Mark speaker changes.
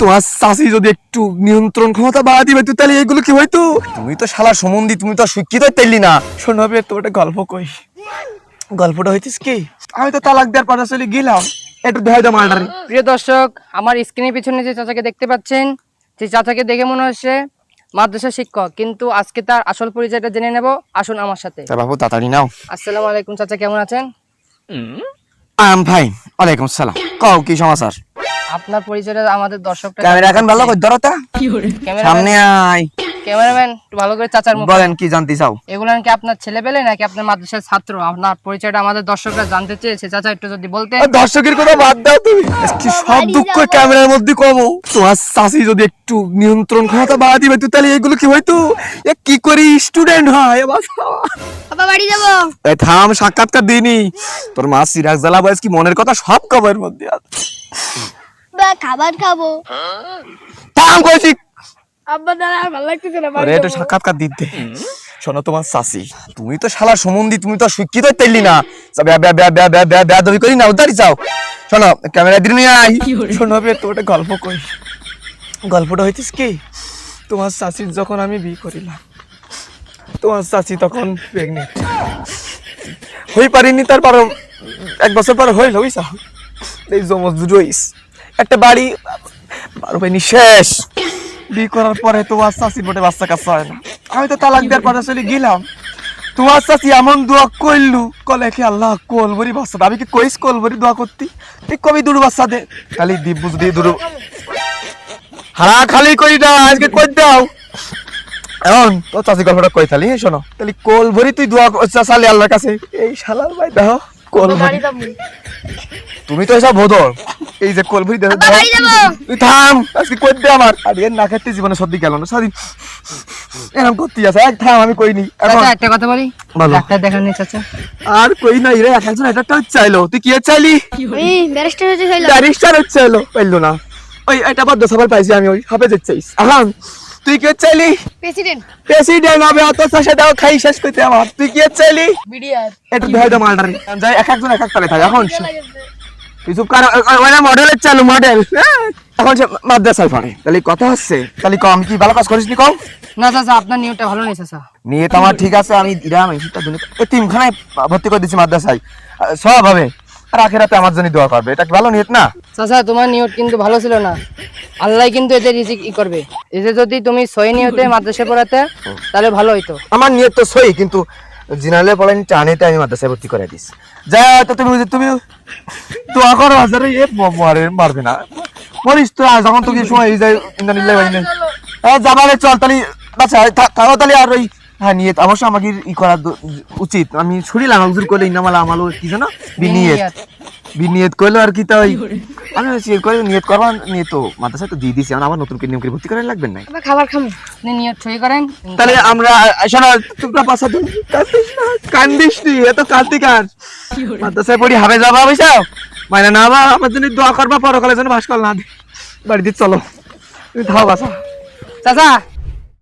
Speaker 1: তোমার চাষি যদি একটু নিয়ন্ত্রণ ক্ষমতা বাড়া দিবে তুই তাহলে এগুলো কি হয়তো? তুমি তো শালা সম্বন্ধী তুমি তো শিক্ষিত তেললি না। শোনো হবে তো একটা গল্প কই? গল্পটা হইতিস কি? আমি তো তালাক দেওয়ার পাশা চলে গেলাম। একটু দেখাই দাও মালটারে
Speaker 2: প্রিয় দর্শক আমার স্ক্রিনের পিছনে যে চাচাকে দেখতে পাচ্ছেন যে চাচাকে দেখে মনে হচ্ছে মাদ্রাসা শিক্ষক কিন্তু আজকে তার আসল পরিচয়টা জেনে নেব। আসুন আমার সাথে।
Speaker 1: বাবু তাড়াতাড়ি নাও।
Speaker 2: আসসালামু আলাইকুম চাচা কেমন আছেন?
Speaker 1: আম ভাই ওয়ালাইকুম সালাম কও কি সমাচার?
Speaker 2: আপনার পরিচয়টা আমাদের দর্শকটা
Speaker 1: ক্যামেরা এখন ভালো করে ধরো তা। সামনে আয়।
Speaker 2: ক্যামেরাম্যান একটু ভালো করে চাচার মুখ।
Speaker 1: বলেন কি জানতে চাও?
Speaker 2: এগুলো কি আপনার ছেলে পেলে নাকি আপনার মাদ্রাসার ছাত্র? আপনার পরিচয়টা আমাদের দর্শকরা জানতে চেয়েছে। চাচা একটু যদি বলতে
Speaker 1: দর্শকের কথা বাদ দাও তুমি। কি সব দুঃখ ক্যামেরার মধ্যে কমো। তোমার চাষি যদি একটু নিয়ন্ত্রণ ক্ষমতা বাড়া দিবে তুই তাহলে এগুলো কি হয়তো এ কি করি? স্টুডেন্ট হয় এ বাবা।
Speaker 3: বাড়ি যাব।
Speaker 1: এই থাম সাক্ষাৎকার দিনি তোর মা সিরাজ জালা বয়স কি মনের কথা? সব কবের মধ্যে আছে।
Speaker 3: বা খাবার খাব।
Speaker 1: থাম কইছি
Speaker 3: আব্বা দাঁড়া আর ভালো লাগতেছে না
Speaker 1: ওরে একটু সাক্ষাৎকার দিতে। শোনো তোমার চাষি তুমি তো শালা সম্বন্ধী তুমি তো শিক্ষিত তেললি না। যা ব্য- ব্য- ব্য- ব্য- ব্য- ব্য- বেয়াদবি করি না উদারি চাও শোনো ক্যামেরা দিয়ে নিয়ে আই শোনো বে গল্প কই। গল্পটা হইতিস কি তোমার চাষির যখন আমি বিয়ে করিলাম তোমার চাষি তখন প্রেগনেন্ট হই পারিনি তার বারো এক বছর পর হইল বুঝছা? এই জমজ রইস একটা বাড়ি, বারো পাইনি শেষ বিয়ে করার পরে তোমার চাষির মোটে বাচ্চা কাচ্চা হয় না। আমি তো তালাক দেওয়ার পাশা চলে গেলাম। তোমার চাষি এমন দোয়া করলু, কলে কি আল্লাহ কোলবরি বাচ্চা আমি কি কইস কোলবরি দোয়া করতি? তুই কবি দুটো বাচ্চা দে। খালি দিব বুঝ দিয়ে দুটো হ্যাঁ খালি কই দাও আজকে কই দাও? এখন তো চাষি গল্পটা কই হ্যাঁ শোনো। তাহলে কোল ভরি তুই দোয়া চালি আল্লাহর কাছে। এই শালার ভাই দাও তুমি তো এসব ভোদর। এই যে কোল ভরি দেখো তুই থাম আজকে কই দে আমার? আর এর না খেতে জীবনে গেল না সারি এরকম করতে আছে। এক থাম আমি কইনি। এখন
Speaker 2: চাচা একটা কথা বলি। ডাক্তার চাচা?
Speaker 1: আর কই নাই রে এক একজন এটা একটা চাইলো। তুই কি চাইলি?
Speaker 3: আমি ব্যারিস্টার হতে চাইলাম
Speaker 1: ব্যারিস্টার চাইলো। পাইলো না। ওই এটা বাদ দশ পাইছি আমি ওই হাফে যেতে এখন তুই কি চাইলি?
Speaker 3: প্রেসিডেন্ট
Speaker 1: প্রেসিডেন্ট হবে অত দাও খাই শেষ করতে আমার। তুই কি চাইলি?
Speaker 3: বিডিআর।
Speaker 1: একটু দেখাই দাও মালটারি যাই এক একজন এক এক তালে থাকে এখন কর মডেলের চালু মডেল এখন সে মাদ্রাসায় পড়ে। তাহলে কথা হচ্ছে। তাহলে কম কি ভালো কাজ করিস নি কম?
Speaker 2: না চাচা আপনার নিয়মটা ভালো নেই চাচা
Speaker 1: নিয়ে তো আমার ঠিক আছে আমি দিলাম এই শীতটা দুনিয়া এই তিনখানায় ভর্তি করে দিচ্ছি মাদ্রাসায়। সব হবে। আর আখেরাতে আমার জন্য দোয়া করবে। এটা কি ভালো নিয়ত না?
Speaker 2: চাচা তোমার নিয়ত কিন্তু ভালো ছিল না। আল্লাহ কিন্তু এদের রিজিক ই করবে। এতে যদি তুমি সই নিয়তে মাদ্রাসা পড়াতে তাহলে ভালো হইতো।
Speaker 1: আমার নিয়ত তো সই কিন্তু জিনালে পড়েন টানেতে আমি মাদ্রাসায় ভর্তি করে দিস যা তো তুমি তুমি দোয়া করো হাজারে এ মারে মারবে না। মরিস তো আর যখন তোকে সময় হয়ে যায় ইন্দানিল্লাহ বাইনে হ্যাঁ যাবারে চল তাহলে আচ্ছা থাকো তাহলে আর ওই হ্যাঁ নিয়ত। অবশ্য আমাকে ই করা উচিত। আমি শুনিলাম হুজুর করলে ইনামালা আমালো কি জানো বিনিয়ত।
Speaker 2: বিনিয়ত।
Speaker 1: বিনিয়ত করল আর কি তাই। আমি সিল করে নিয়ত করবা? নিয়ত তো মাদ্রাসায় তো দিয়ে দিছি আবার নতুন করে নিয়ম করে ভর্তি করার লাগবে না
Speaker 3: খাবার খাব
Speaker 2: আপনি নিয়ত সই করেন।
Speaker 1: তাহলে আমরা শোনো তোমরা পাশা তুমি কান্দিস নি এত কান্দি কার? মাদ্রাসায় পড়ি হাবে যাবা বুঝছ মানে না বা আমার জন্য দোয়া করবা পরকালের জন্য ভাস কর না দে। বাড়িতে চলো। তুমি থাও বাসা।
Speaker 2: চাচা